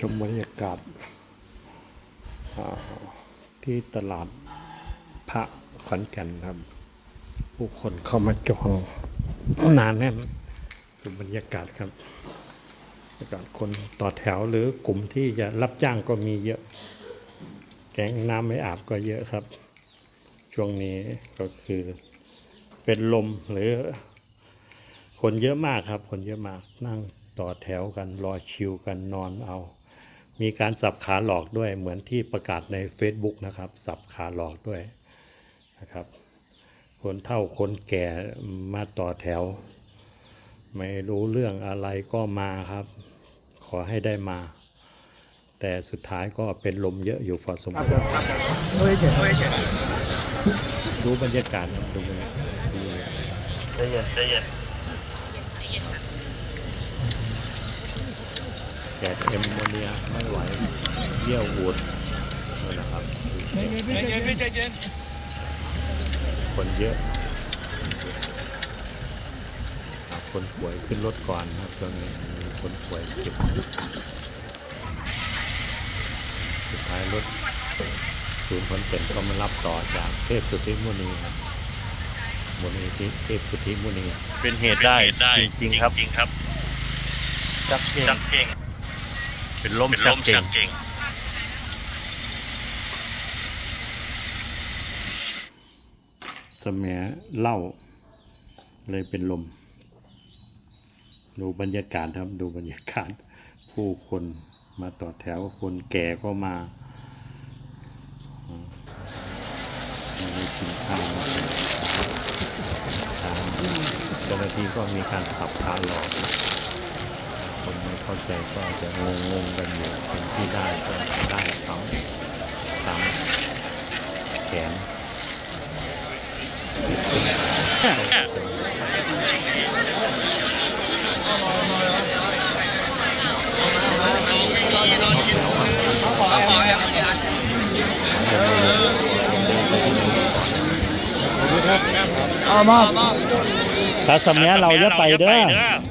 ชมบรรยากาศที่ตลาดพระขอนแก่นครับ ผู้คนเข้ามาจองหนานแน่นดูบรรยากาศครับบรรยากาศคนต่อแถวหรือกลุ่มที่จะรับจ้างก็มีเยอะ แก๊งน้ำไม่อาบก็เยอะครับ ช่วงนี้ก็คือเป็นลมหรือ คนเยอะมากครับ คนเยอะมากนั่งต่อแถวกันรอคิวกันนอนเอา มีการสับขาหลอกด้วยเหมือนที่ประกาศใน Facebook นะครับ สับขาหลอกด้วยนะครับ คนเฒ่าคนแก่มาต่อแถว ไม่รู้เรื่องอะไรก็มาครับ ขอให้ได้มา แต่สุดท้ายก็เป็นลมเยอะอยู่พอสมควรดูบรรยากาศครับดูบรรยากาศดูใจเย็นใจเย็น แกดเอมโมเนียไม่ไหวเยี่ยวอูดนั่นนะครับใจเย็นพี่ใจเย็นคนเยอะหาคนป่วยขึ้นรถก่อนนะครับช่วงนี้มีคนป่วยเก็บสุดท้ายรถศูนย์คนเป็นก็มารับต่อจากเทพสุทธิมุนีครับมุนีที่เทพสุทธิมุนีเป็นเหตุได้จริงๆครับจริงครับจักเก่งจัก เก่งเป็นลมเป็นจัลกมเก่จังกเก่งสมัยเหล่าเลยเป็นลม ดูบรรยากาศครับดูบรรยากาศ ผู้คนมาต่อแถวคนแก่ก็มาอ่ามีกินข้าวมาทางเจ้าหน้าที่ก็มีการสับขาหลอกคนไม่ เข้าใจก็จะงงงๆกันอยู่คนที่ได้ก็ได้เขาตามแขนถ้าสมัยเราจะไปเด้อ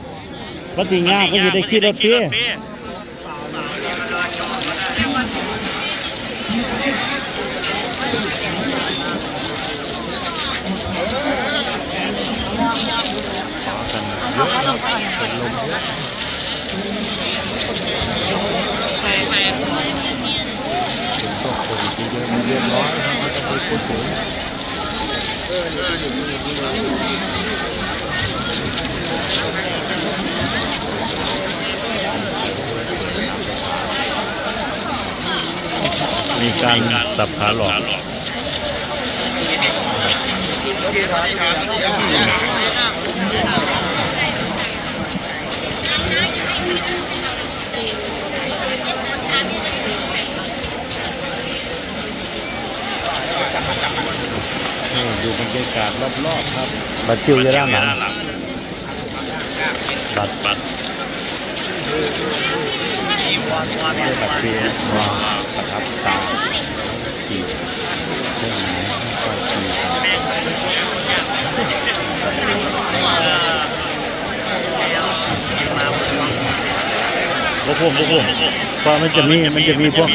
วัดสิงาก็จะได้ขี่รถฟรีขอกันเยอะนะเป็นลมเยอะเป็นพวกคนที่เยอะมันเรียบร้อยนะไม่ต้องไปพูดถึง มีการสับขาหลอกดูบรรยากาศรอบๆครับ บัตรคิวจะด้านหลังหลังบัตรบัตร ไม่บัตรฟรีนะวางประทับตาฉีดเรื่องไหนก็ฉีดครับพวกผมพวกผมเพราะมันจะมีมันจะมีพวก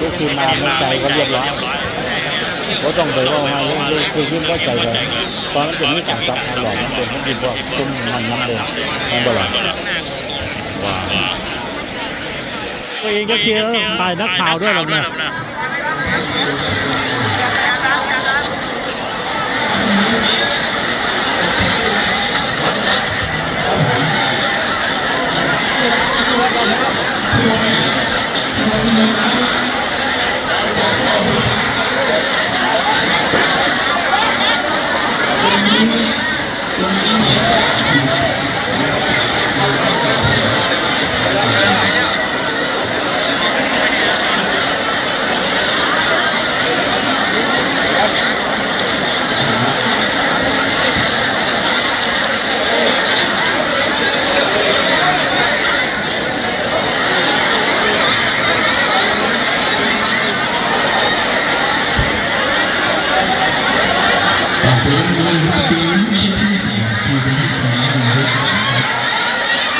ลูกทีมมาไม่ใจก็เรียบร้อย ก็ต้องไปว่ามาลูกคือขึ้นก็ใจเลยตอนนั้นจะมีการซับอร่อยมันเป็นมันเป็นพวกตุ้มมันน้ำเดือดมันบ่หลังว้าวตัวเองก็เคียร์ถ่ายนักข่าวด้วยหรอเนี่ย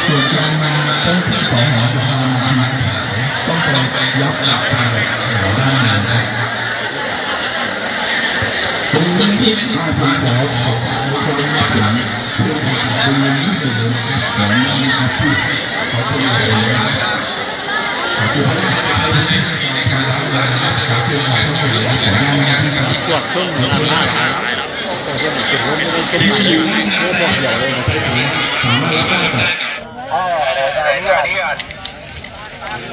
ส่วนการมาต้องที่ของสองมาต้องไปยับหลับไปด้านหน้าได้ผมยังที่ไม่ได้ผ่านขอขอความรักหลังเพื่อขอความรู้ที่ดีของน้องครับที่ขอคุณใจนะครับขอบคุณในการทำงานนะครับเพื่อขอความรู้ที่ดีของน้องนะครับที่กวดเครื่องมือหน้าตา ยเป็นที่อยู่เพื่อบอกอย่างเลยนะสามารถรับได้แต่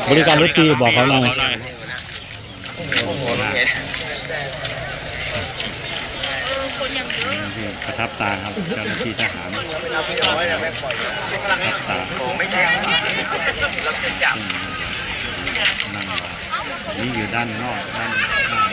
บริการรถฟรีบอกเขาหน่อยประทับตาครับเจ้าหน้าที่ทหารประทับตาไม่ใช่นั่งรอนี่อยู่ด้านนอกด้านหน้าอยู่ที่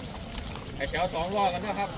แถวสองรอกันนะครับ